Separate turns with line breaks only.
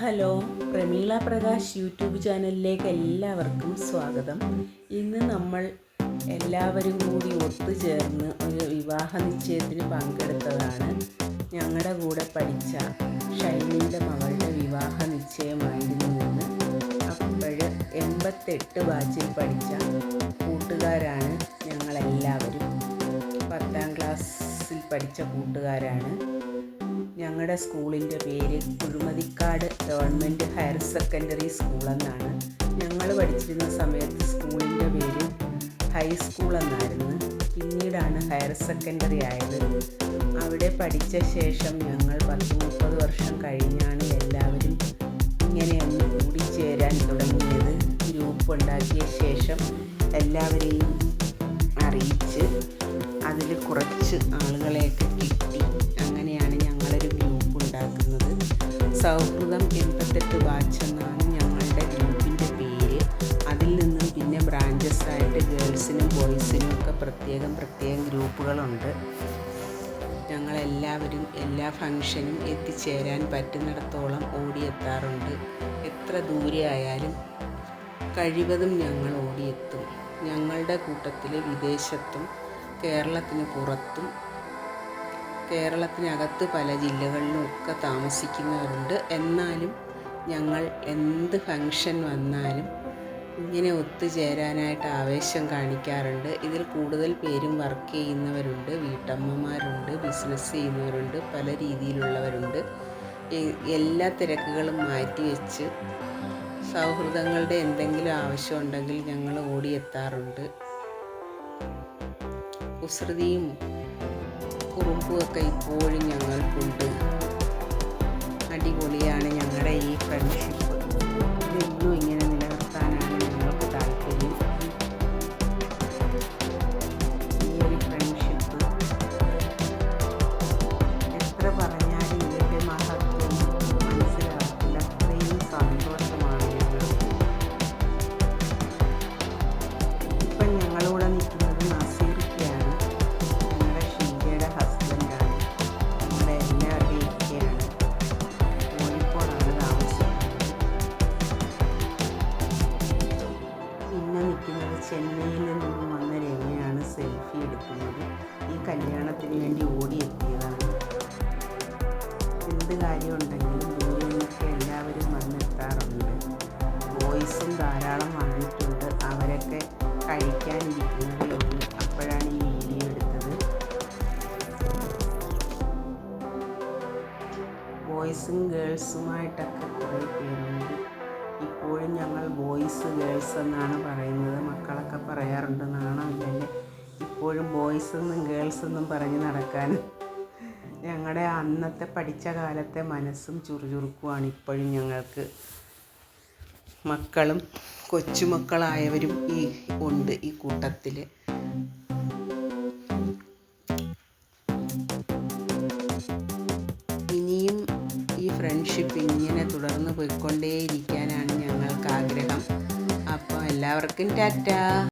Hello Prameela Prakash YouTube ചാനലിലേക്ക് എല്ലാവർക്കും സ്വാഗതം. ഇന്ന് നമ്മൾ എല്ലാവരും കൂടി ഒത്തുചേർന്ന് ഒരു വിവാഹ നിശ്ചയത്തിന് പങ്കെടുത്തതാണ്. ഞങ്ങളുടെ കൂടെ പഠിച്ച ഷൈനിയുടെ മകളുടെ വിവാഹ നിശ്ചയമായിരുന്നു എന്ന് അപ്പോൾ എൺപത്തെട്ട് ബാച്ചിൽ പഠിച്ച കൂട്ടുകാരാണ് ഞങ്ങളെല്ലാവരും. പത്താം ക്ലാസ്സിൽ പഠിച്ച കൂട്ടുകാരാണ്. ഞങ്ങളുടെ സ്കൂളിന്റെ പേര് Kuzhumathikkad government higher secondary school എന്നാണ്. ഞങ്ങൾ പഠിച്ചിരുന്ന സമയത്ത് സ്കൂളിന്റെ പേര് ഹൈസ്കൂൾ എന്നായിരുന്നു. പിന്നീടാണ് ഹയർ സെക്കൻഡറി ആയത്. അവിടെ പഠിച്ച ശേഷം ഞങ്ങൾ പത്ത് മുപ്പത് വർഷം കഴിഞ്ഞാണ് എല്ലാവരും ഇങ്ങനെയൊന്ന് കൂടിച്ചേരാൻ തുടങ്ങിയത്. ഗ്രൂപ്പ് ഉണ്ടാക്കിയ ശേഷം എല്ലാവരെയും അറിയിച്ച് അതിൽ കുറച്ച് ആളുകളെയൊക്കെ സൗഹൃദം എൺപത്തെട്ട് ബാച്ച് എന്നാണ് ഞങ്ങളുടെ ഗ്രൂപ്പിന്റെ പേര്. അതിൽ നിന്നും പിന്നെ ബ്രാഞ്ചസ് ആയിട്ട് ഗേൾസിനും ബോയ്സിനും ഒക്കെ പ്രത്യേകം പ്രത്യേകം ഗ്രൂപ്പുകളുണ്ട്. ഞങ്ങളെല്ലാവരും എല്ലാ ഫങ്ഷനും എത്തിച്ചേരാൻ പറ്റുന്നിടത്തോളം ഓടിയെത്താറുണ്ട്. എത്ര ദൂരെ ആയാലും കഴിവതും ഞങ്ങൾ ഓടിയെത്തും. ഞങ്ങളുടെ കൂട്ടത്തിൽ വിദേശത്തും കേരളത്തിന് പുറത്തും കേരളത്തിനകത്ത് പല ജില്ലകളിലും ഒക്കെ താമസിക്കുന്നവരുണ്ട്. എന്നാലും ഞങ്ങൾ എന്ത് ഫങ്ഷൻ വന്നാലും ഇങ്ങനെ ഒത്തുചേരാനായിട്ട് ആവേശം കാണിക്കാറുണ്ട്. ഇതിൽ കൂടുതൽ പേരും വർക്ക് ചെയ്യുന്നവരുണ്ട് വീട്ടമ്മമാരുണ്ട് ബിസിനസ് ചെയ്യുന്നവരുണ്ട് പല രീതിയിലുള്ളവരുണ്ട്. എല്ലാ തിരക്കുകളും മാറ്റിവെച്ച് സൗഹൃദങ്ങളുടെ എന്തെങ്കിലും ആവശ്യമുണ്ടെങ്കിൽ ഞങ്ങൾ ഓടിയെത്താറുണ്ട്. കുസൃതിയും കുറുമ്പുമൊക്കെ ഇപ്പോഴും ഞങ്ങൾക്കുണ്ട്. അടിപൊളിയാണ് ഞങ്ങളുടെ ഈ ഫ്രണ്ട്ഷിപ്പ് ചെന്നൈയിൽ നിന്നും വന്ന രമ്യയാണ് സെൽഫി എടുക്കുന്നത്. ഈ കല്യാണത്തിന് വേണ്ടി ഓടിയെത്തിയതാണ്. എന്ത് കാര്യമുണ്ടെങ്കിലും ദൂരെ നിന്നൊക്കെ എല്ലാവരും വന്നെത്താറുണ്ട്. ബോയ്സും ധാരാളം വന്നിട്ടുണ്ട്. അവരൊക്കെ കഴിക്കാനിരിക്കുന്നതേ ഉള്ളൂ അപ്പോഴാണ് ഈ വീഡിയോ എടുത്തത്. ബോയ്സും ഗേൾസുമായിട്ടൊക്കെ കുറേ പേരുണ്ട്. ഇപ്പോഴും ഞങ്ങൾ ബോയ്സ് ഗേൾസ് എന്നാണ് പറയുന്നത്. മക്കളൊക്കെ പറയാറുണ്ട് നാണമില്ലല്ലേ ഇപ്പോഴും ബോയ്സ് എന്നും ഗേൾസ് എന്നും പറഞ്ഞ് നടക്കാൻ. ഞങ്ങളുടെ അന്നത്തെ പഠിച്ച കാലത്തെ മനസ്സും ചുറുചുറുക്കുമാണ് ഇപ്പോഴും ഞങ്ങൾക്ക്. മക്കളും കൊച്ചുമക്കളായവരും ഈ ഉണ്ട് ഈ കൂട്ടത്തിൽ ഫ്രണ്ട്ഷിപ്പ് ഇങ്ങനെ തുടർന്ന് പോയിക്കൊണ്ടേയിരിക്കാനാണ് ഞങ്ങൾക്ക് ആഗ്രഹം അപ്പോൾ എല്ലാവർക്കും ടാറ്റാ.